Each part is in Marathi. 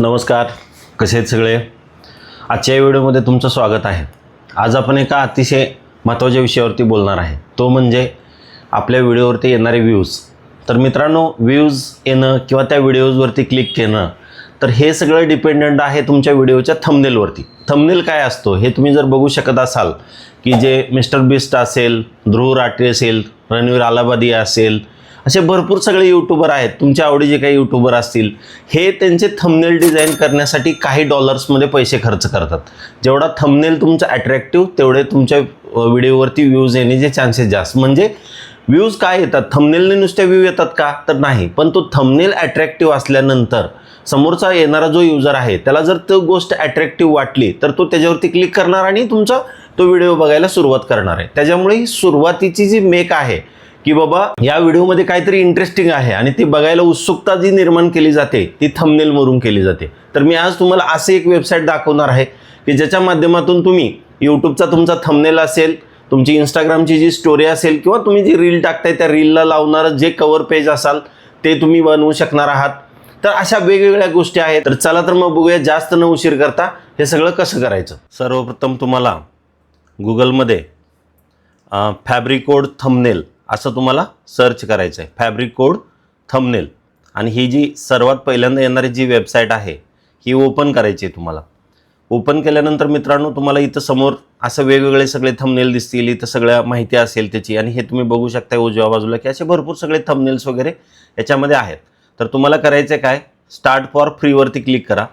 नमस्कार. कसे आहेत सगळे? आजच्या व्हिडिओमध्ये तुमचं स्वागत आहे. आज आपण एका अतिशय महत्त्वाच्या विषयावरती बोलणार आहे. तो म्हणजे आपल्या व्हिडिओवरती येणारे व्ह्यूज. तर मित्रांनो व्ह्यूज येणं किंवा त्या व्हिडिओजवरती क्लिक केणं तर हे सगळं डिपेंडंट आहे तुमच्या व्हिडिओच्या थंबनेलवरती. थंबनेल काय असतो हे तुम्ही जर बघू शकत असाल की जे मिस्टर बिस्ट असेल ध्रुव राठी असेल रणवीर आलाबादी असेल असे भरपूर सगळे यूट्यूबर आहेत. तुमच्या आवडीचे काही यूट्यूबर असतील हे त्यांचे थंबनेल डिझाईन करण्यासाठी काही डॉलर्समध्ये पैसे खर्च करतात. जेवढा थंबनेल तुमचा अट्रॅक्टिव्ह तेवढे तुमच्या व्हिडिओवरती व्ह्यूज येण्याचे चान्सेस जास्त. म्हणजे व्ह्यूज काय येतात? थंबनेलने नुसते व्ह्यू येतात का? तर नाही. पण तो थंबनेल अट्रॅक्टिव्ह असल्यानंतर समोरचा येणारा जो युजर आहे त्याला जर तो गोष्ट अट्रॅक्टिव्ह वाटली तर तो त्याच्यावरती क्लिक करणार आणि तुमचा तो व्हिडिओ बघायला सुरुवात करणार आहे. त्याच्यामुळे ही सुरुवातीची जी मेक आहे की बाबा या व्हिडिओमध्ये काहीतरी इंटरेस्टिंग आहे आणि ती बघायला उत्सुकता जी निर्माण केली जाते ती थंबनेलवरून केली जाते. तर मी आज तुम्हाला असे एक वेबसाईट दाखवणार आहे की ज्याच्या माध्यमातून तुम्ही यूट्यूबचा तुमचा थंबनेल असेल तुमची इंस्टाग्रामची जी स्टोरी असेल किंवा तुम्ही जी रील टाकताय त्या रीलला लावणारं जे कवर पेज असाल ते तुम्ही बनवू शकणार आहात. तर अशा वेगवेगळ्या गोष्टी आहेत. तर चला तर मग बघूया जास्त न उशीर करता हे सगळं कसं करायचं. सर्वप्रथम तुम्हाला गुगलमध्ये फॅब्रिकोड थंबनेल असं तुम्हाला सर्च करायचं आहे फॅब्रिक कोड थंबनेल आणि ही जी सर्वात पहिल्यांदा येणारी जी वेबसाईट आहे ही ओपन करायची आहे तुम्हाला. ओपन केल्यानंतर मित्रांनो तुम्हाला इथं समोर असं वेगवेगळे सगळे थंबनेल दिसतील इथं सगळ्या माहिती असेल त्याची. आणि हे तुम्ही बघू शकता उजव्या बाजूला की असे भरपूर सगळे थंबनेल्स वगैरे याच्यामध्ये आहेत. तर तुम्हाला करायचं आहे काय स्टार्ट फॉर फ्रीवरती क्लिक करा.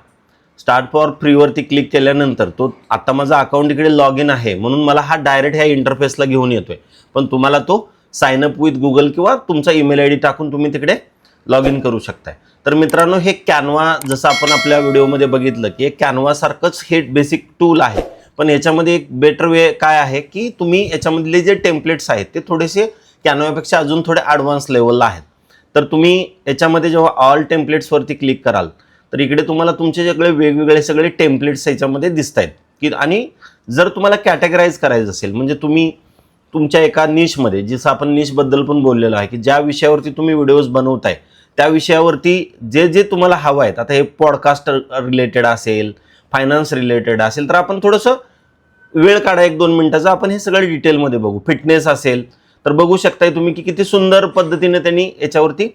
स्टार्ट फॉर फ्रीवरती क्लिक केल्यानंतर तो आता माझा अकाउंट इकडे लॉग इन आहे. म्हणून मला हा डायरेक्ट ह्या इंटरफेसला घेऊन येतोय. पण तुम्हाला तो साइन अप विथ गुगल किंवा तुमचा ईमेल आय डी टाकून तुम्ही तिकडे लॉग इन करू शकताय. तर मित्रांनो हे कॅनवा जसं आपण आपल्या व्हिडिओमध्ये बघितलं की एक कॅनवासारखंच हे बेसिक टूल आहे. पण याच्यामध्ये एक बेटर वे काय आहे की तुम्ही याच्यामधले जे टेम्पलेट्स आहेत ते थोडेसे कॅनवापेक्षा अजून थोडे ॲडव्हान्स लेवलला आहेत. तर तुम्ही याच्यामध्ये जेव्हा ऑल टेम्पलेट्सवरती क्लिक कराल तर इकडे तुम्हाला तुमचे सगळे वेगवेगळे सगळे टेम्पलेट्स याच्यामध्ये दिसत आहेत की आणि जर तुम्हाला कॅटेगराईज करायचं असेल म्हणजे तुम्ही तुमच्या एका निशमध्ये जसं आपण निशबद्दल पण बोललेलो आहे की ज्या विषयावरती तुम्ही व्हिडिओज बनवताय त्या विषयावरती जे जे तुम्हाला हवं आहेत आता हे पॉडकास्ट रिलेटेड असेल फायनान्स रिलेटेड असेल तर आपण थोडंसं वेळ काढा एक दोन मिनटाचा आपण हे सगळं डिटेलमध्ये बघू. फिटनेस असेल तर बघू शकताय तुम्ही की किती सुंदर पद्धतीने त्यांनी याच्यावरती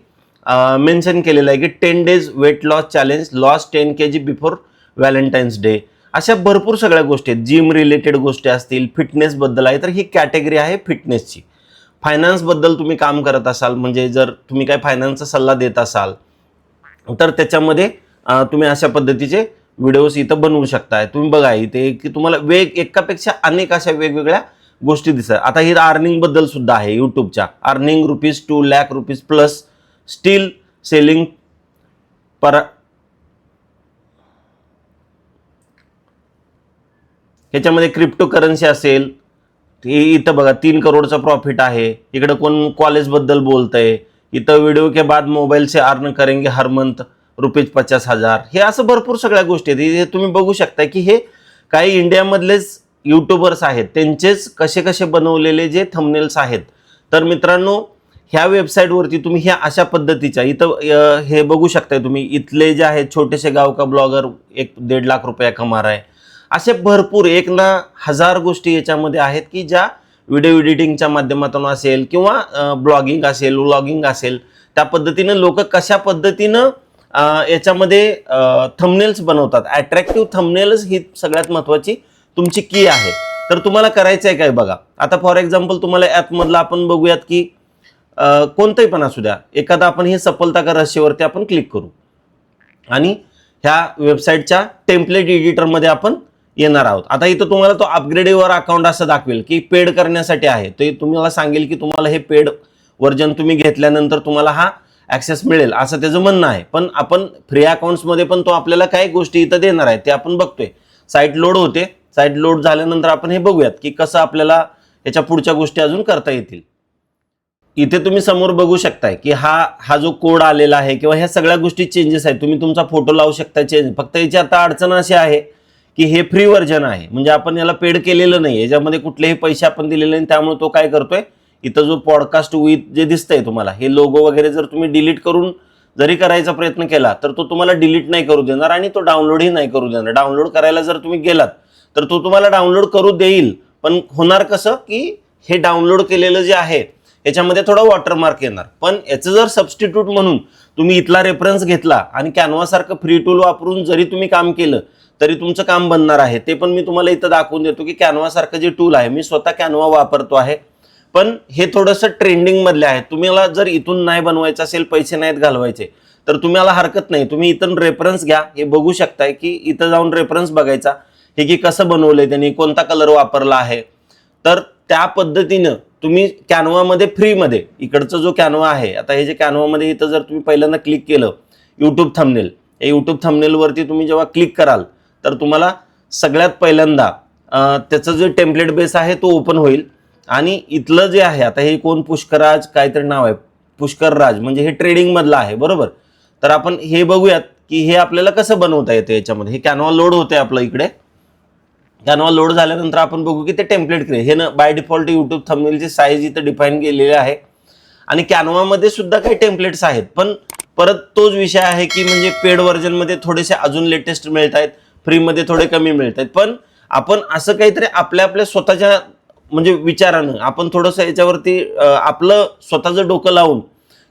मेन्शन केलेलं आहे की ten days weight loss challenge loss ten K G before Valentine's day अशा भरपूर सगळ्या गोष्टी आहेत. जिम रिलेटेड गोष्टी असतील फिटनेसबद्दल आहे तर ही कॅटेगरी आहे फिटनेसची फायनान्सबद्दल तुम्ही काम करत असाल म्हणजे जर तुम्ही काय फायनान्सचा सल्ला देत असाल तर त्याच्यामध्ये तुम्ही अशा पद्धतीचे व्हिडिओज इथं बनवू शकताय. तुम्ही बघा इथे की तुम्हाला वेग एकापेक्षा अनेक अशा वेगवेगळ्या गोष्टी दिसतात. आता ही अर्निंगबद्दल सुद्धा आहे यूट्यूबच्या earning rupees two lakh rupees plus still selling पर ह्याच्यामध्ये क्रिप्टो करन्सी असेल इथं बघा तीन करोडचा प्रॉफिट आहे. इकडं कोण कॉलेजबद्दल बोलतंय. इथं व्हिडिओ के बाद मोबाईल से अर्न करेंगे हर मंथ रुपीज पचास हजार. हे असं भरपूर सगळ्या गोष्टी आहेत. हे तुम्ही बघू शकता की हे काही इंडियामधलेच यूट्यूबर्स आहेत. त्यांचेच कसे कसे बनवलेले जे थंबनेल्स आहेत. तर मित्रांनो ह्या वेबसाईटवरती तुम्ही ह्या अशा पद्धतीच्या इथं हे बघू शकताय तुम्ही. इथले जे आहेत छोटेसे गाव का ब्लॉगर एक दीड लाख रुपया कमार आहे. असे भरपूर एक ना हजार गोष्टी याच्यामध्ये आहेत की ज्या व्हिडिओ एडिटिंगच्या माध्यमातून असेल किंवा ब्लॉगिंग असेल व्लॉगिंग असेल त्या पद्धतीनं लोक कशा पद्धतीनं याच्यामध्ये थंबनेल्स बनवतात. अट्रॅक्टिव्ह थंबनेल्स ही सगळ्यात महत्त्वाची तुमची की आहे. तर तुम्हाला करायचं आहे काय बघा. आता फॉर एक्झाम्पल तुम्हाला ॲपमधलं आपण बघूयात की कोणतंही पण असू द्या. एखादा आपण हे सफलता का रहस्यवरती आपण क्लिक करू. आणि ह्या वेबसाईटच्या टेम्पलेट एडिटरमध्ये आपण येणार आहोत. आता इथं तुम्हाला तो अपग्रेड युअर अकाउंट असं दाखवेल की पेड करण्यासाठी आहे. ते तुम्हाला सांगेल की तुम्हाला हे पेड वर्जन तुम्ही घेतल्यानंतर तुम्हाला हा ॲक्सेस मिळेल असं त्याचं म्हणणं आहे. पण आपण फ्री अकाउंट्समध्ये पण तो आपल्याला काही गोष्टी इथं देणार आहे ते आपण बघतोय. साईट लोड होते. साईट लोड झाल्यानंतर आपण हे बघूयात की कसं आपल्याला याच्या पुढच्या गोष्टी अजून करता येतील. इथे तुम्ही समोर बघू शकताय की हा हा जो कोड आलेला आहे किंवा ह्या सगळ्या गोष्टी चेंजेस आहेत. तुम्ही तुमचा फोटो लावू शकता चेंज फक्त याची आता अडचण अशी आहे की हे फ्री व्हर्जन आहे. म्हणजे आपण याला पेड केलेलं नाही. याच्यामध्ये कुठलेही पैसे आपण दिलेले नाही. त्यामुळे तो काय करतोय? इथं जो पॉडकास्ट विथ जे दिसतंय तुम्हाला हे लोगो वगैरे जर तुम्ही डिलीट करून जरी करायचा प्रयत्न केला तर तो तुम्हाला डिलीट नाही करू देणार आणि तो डाउनलोडही नाही करू देणार. डाउनलोड करायला जर तुम्ही गेलात तर तो तुम्हाला डाउनलोड करू देईल. पण होणार कसं? की हे डाउनलोड केलेलं जे आहे याच्यामध्ये थोडा वॉटरमार्क येणार. पण याचं जर सबस्टिट्यूट म्हणून तुम्ही इथला रेफरन्स घेतला आणि कॅनवासारखं फ्री टूल वापरून जरी तुम्ही काम केलं तरी तुमचं काम बनणार आहे. ते पण मी तुम्हाला इथं दाखवून देतो की कॅनवासारखं जे टूल आहे मी स्वतः कॅनवा वापरतो आहे. पण हे थोडंसं ट्रेंडिंगमधले आहे. तुम्हाला जर इथून नाही बनवायचं असेल पैसे नाहीत घालवायचे तर तुम्हाला हरकत नाही. तुम्ही इथून रेफरन्स घ्या. हे बघू शकताय की इथं जाऊन रेफरन्स बघायचा हे की कसं बनवलंय त्यांनी कोणता कलर वापरला आहे. तर त्या पद्धतीनं तुम्ही कॅनवामध्ये फ्रीमध्ये इकडचं जो कॅनवा आहे आता हे जे कॅनवामध्ये इथं जर तुम्ही पहिल्यांदा क्लिक केलं यूट्यूब थंबनेल या यूट्यूब थंबनेलवरती तुम्ही जेव्हा क्लिक कराल तर तुम्हाला सगळ्यात पहिल्यांदा त्याचं जे टेम्पलेट बेस आहे तो ओपन होईल. आणि इथलं जे आहे आता हे कोण पुष्कराज काहीतरी नाव आहे पुष्करराज म्हणजे हे ट्रेडिंगमधलं आहे बरोबर? तर आपण हे बघूयात की हे आपल्याला कसं बनवता येतं याच्यामध्ये? हे कॅनवा लोड होते आपलं इकडे. कॅनवा लोड झाल्यानंतर आपण बघू की ते टेम्पलेट क्रिएट हे ना बाय डिफॉल्ट यूट्यूब थंबनेलची साईज इथं डिफाईन केलेली आहे. आणि कॅनवामध्ये सुद्धा काही टेम्पलेट्स आहेत. पण परत तोच विषय आहे की म्हणजे पेड व्हर्जनमध्ये थोडेसे अजून लेटेस्ट मिळत आहेत. फ्रीमध्ये थोडे कमी मिळत आहेत. पण आपण असं काहीतरी आपल्या आपल्या स्वतःच्या म्हणजे विचारानं आपण थोडंसं याच्यावरती आपलं स्वतःचं डोकं लावून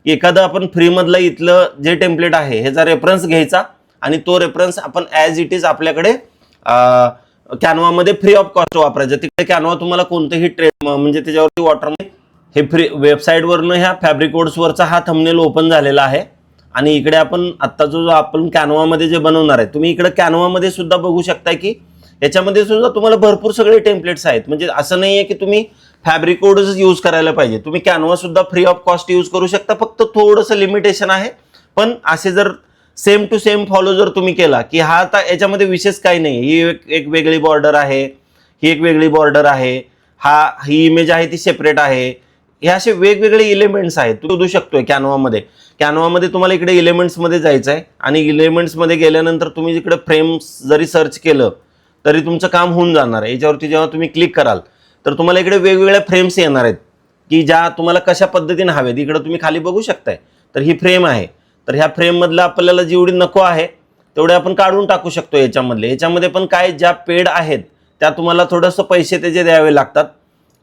एखादं आपण फ्रीमधलं इथलं जे टेम्पलेट आहे ह्याचा रेफरन्स घ्यायचा आणि तो रेफरन्स आपण ॲज इट इज आपल्याकडे कॅनवामध्ये फ्री ऑफ कॉस्ट वापरायचं. तिकडे कॅनवा तुम्हाला कोणतेही ट्रे म्हणजे त्याच्यावरती वॉटर हे फ्री वेबसाईटवरनं ह्या फॅब्रिक कोड्सवरचा हा थंबनेल ओपन झालेला आहे. आणि इकडे आपण आत्ता जो जो आपण कॅनवामध्ये जे बनवणार आहे तुम्ही इकडे कॅनवामध्ये सुद्धा बघू शकता की याच्यामध्ये सुद्धा तुम्हाला भरपूर सगळे टेम्पलेट्स आहेत. म्हणजे असं नाही आहे की तुम्ही फॅब्रिक कोडच यूज करायला पाहिजे. तुम्ही कॅनवा सुद्धा फ्री ऑफ कॉस्ट यूज करू शकता. फक्त थोडंसं लिमिटेशन आहे. पण असे जर सेम टू सेम फॉलो जर तुम्ही केला की हा आता याच्यामध्ये विशेष काही नाही. ही एक एक वेगळी बॉर्डर आहे ही एक वेगळी बॉर्डर आहे हा ही इमेज आहे ती सेपरेट आहे. हे असे वेगवेगळे इलेमेंट्स आहेत. तू शोधू शकतोय कॅनवामध्ये कॅनवामध्ये तुम्हाला इकडे इलेमेंट्समध्ये जायचं आहे आणि इलेमेंट्समध्ये गेल्यानंतर तुम्ही इकडे फ्रेम्स जरी सर्च केलं तरी तुमचं काम होऊन जाणार आहे. याच्यावरती जेव्हा तुम्ही क्लिक कराल तर तुम्हाला इकडे वेगवेगळ्या फ्रेम्स येणार आहेत की ज्या तुम्हाला कशा पद्धतीने हवेत. इकडे तुम्ही खाली बघू शकताय तर ही फ्रेम आहे. तर ह्या फ्रेममधलं आपल्याला जेवढी नको आहे तेवढे आपण काढून टाकू शकतो याच्यामधले. याच्यामध्ये पण काय ज्या पेड आहेत त्या तुम्हाला थोडंसं पैसे त्याचे द्यावे लागतात.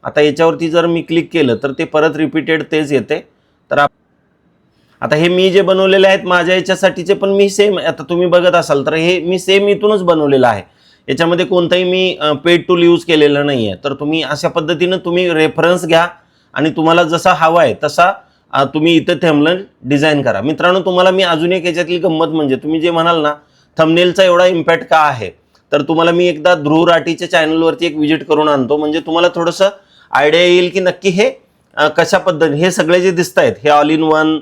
आता याच्यावरती जर मी क्लिक केलं तर ते परत रिपीटेड तेच येते. तर आप- आता हे मी जे बनवलेले आहेत माझ्या याच्यासाठीचे पण मी सेम आता तुम्ही बघत असाल तर हे मी सेम इथूनच बनवलेलं आहे. याच्यामध्ये कोणताही मी पेड टूल यूज केलेलं नाही आहे तर तुम्ही अशा पद्धतीनं तुम्ही रेफरन्स घ्या. आणि तुम्हाला जसा हवा आहे तसा तुम्ही इथं थंबनेल डिझाईन करा. मित्रांनो तुम्हाला मी अजून एक याच्यातली गंमत म्हणजे तुम्ही जे म्हणाल ना थंबनेलचा एवढा इम्पॅक्ट का आहे? तर तुम्हाला मी एकदा ध्रुव राठीच्या चॅनलवरती एक विजिट करून आणतो. म्हणजे तुम्हाला थोडंसं आयडिया येईल की नक्की हे कशा पद्धतीने हे सगळे जे दिसत आहेत हे ऑल इन वन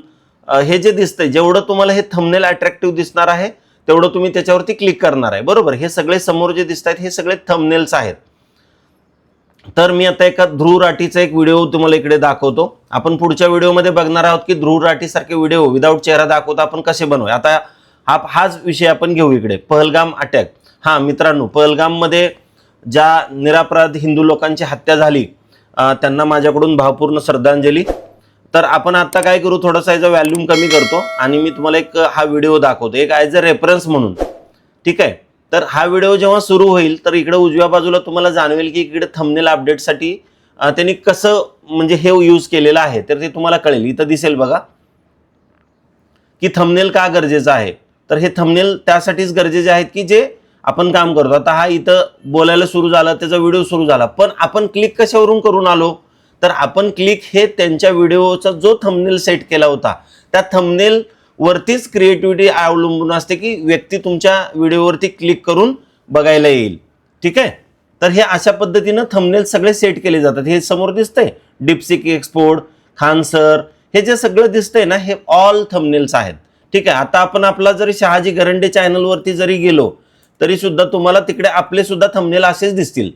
हे जे दिसतंय जेवढं तुम्हाला हे थंबनेल अट्रॅक्टिव्ह दिसणार आहे तेवढं तुम्ही त्याच्यावरती क्लिक करणार आहे. बरोबर? हे सगळे समोर जे दिसत आहेत हे सगळे थंबनेल्स आहेत. तर मी आता एका ध्रुव राठीचा एक व्हिडिओ तुम्हाला इकडे दाखवतो. आपण पुढच्या व्हिडिओमध्ये बघणार आहोत की ध्रुव राठी सारखे व्हिडिओ विदाऊट चेहरा दाखवता आपण कसे बनवू. आता हा हाच विषय आपण घेऊ इकडे. पहलगाम अटॅक. हा मित्रांनो पहलगाममध्ये ज्या निरापराध हिंदू लोकांची हत्या झाली त्यांना माझ्याकडून भावपूर्ण श्रद्धांजली. तर आपण आता काय करू थोडासा याचा व्हॅल्यूम कमी करतो आणि मी तुम्हाला एक हा व्हिडिओ दाखवतो. एक ॲज अ रेफरन्स म्हणून. ठीक आहे? तर हा व्हिडिओ जेव्हा सुरू होईल तर इकडे उजव्या बाजूला तुम्हाला जाणवेल की इकडे थंबनेल अपडेटसाठी त्यांनी कसं म्हणजे हे यूज केलेलं आहे तर ते तुम्हाला कळेल. इथं दिसेल बघा. की थंबनेल का गरजेचं आहे? तर हे थंबनेल त्यासाठीच गरजेचे आहेत की जे आपण काम करतो. आता हा इथं बोलायला सुरू झाला त्याचा व्हिडिओ सुरू झाला. पण आपण क्लिक कशावरून करून आलो? तर आपण क्लिक हे त्यांच्या व्हिडिओचा जो थंबनेल सेट केला होता त्या थंबनेल वरतीच क्रिएटिव्हिटी अवलंबून असते की व्यक्ती तुमच्या व्हिडिओवरती क्लिक करून बघायला येईल. ठीक आहे? तर हे अशा पद्धतीनं थंबनेल सगळे सेट केले जातात. हे समोर दिसतंय. डिप्सिक एक्सपोर्ट खानसर हे जे सगळं दिसतंय ना हे ऑल थंबनेल्स आहेत. ठीक आहे? आता आपण आपला जरी शहाजी गरंडे चॅनलवरती जरी गेलो तरी सुद्धा तुम्हाला तिकडे आपले सुद्धा थंबनेल असेच दिसतील.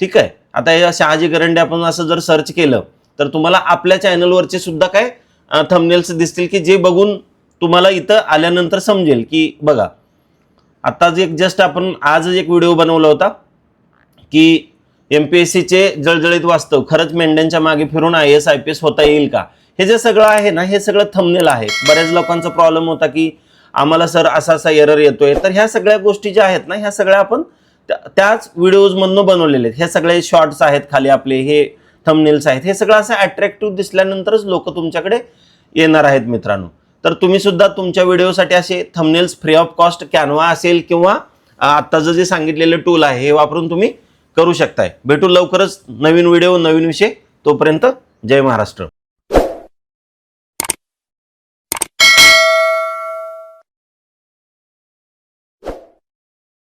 ठीक आहे? आता या शहाजी गरंडे आपण असं जर सर्च केलं तर तुम्हाला आपल्या चॅनलवरचे सुद्धा काय थंबनेल्स दिसतील की जे बघून तुम्हाला इथं आल्यानंतर समजेल की बघा आत्ताच एक जस्ट आपण आज एक व्हिडिओ बनवला होता की एम पी एस सीचे जळजळीत वास्तव खरंच मेंढ्यांच्या मागे फिरून I S I P S होता येईल का? हे जे सगळं आहे ना हे सगळं थंबनेल आहे. बऱ्याच लोकांचा प्रॉब्लेम होता की आम्हाला सर असा असा एरर येतोय. तर ह्या सगळ्या गोष्टी ज्या आहेत ना ह्या सगळ्या आपण त्याच व्हिडिओजमधनं बनवलेले आहेत. हे सगळे शॉर्ट्स आहेत खाली आपले हे थंबनेल्स आहेत. हे सगळं असं अट्रॅक्टिव्ह दिसल्यानंतरच लोक तुमच्याकडे येणार आहेत मित्रांनो. तर तुम्ही सुद्धा तुमच्या व्हिडिओसाठी असे thumbnails free of cost Canva असेल किंवा आत्ताचं जे सांगितलेलं टूल आहे हे वापरून तुम्ही करू शकताय. भेटू लवकरच नवीन व्हिडिओ नवीन विषय. तोपर्यंत जय महाराष्ट्र.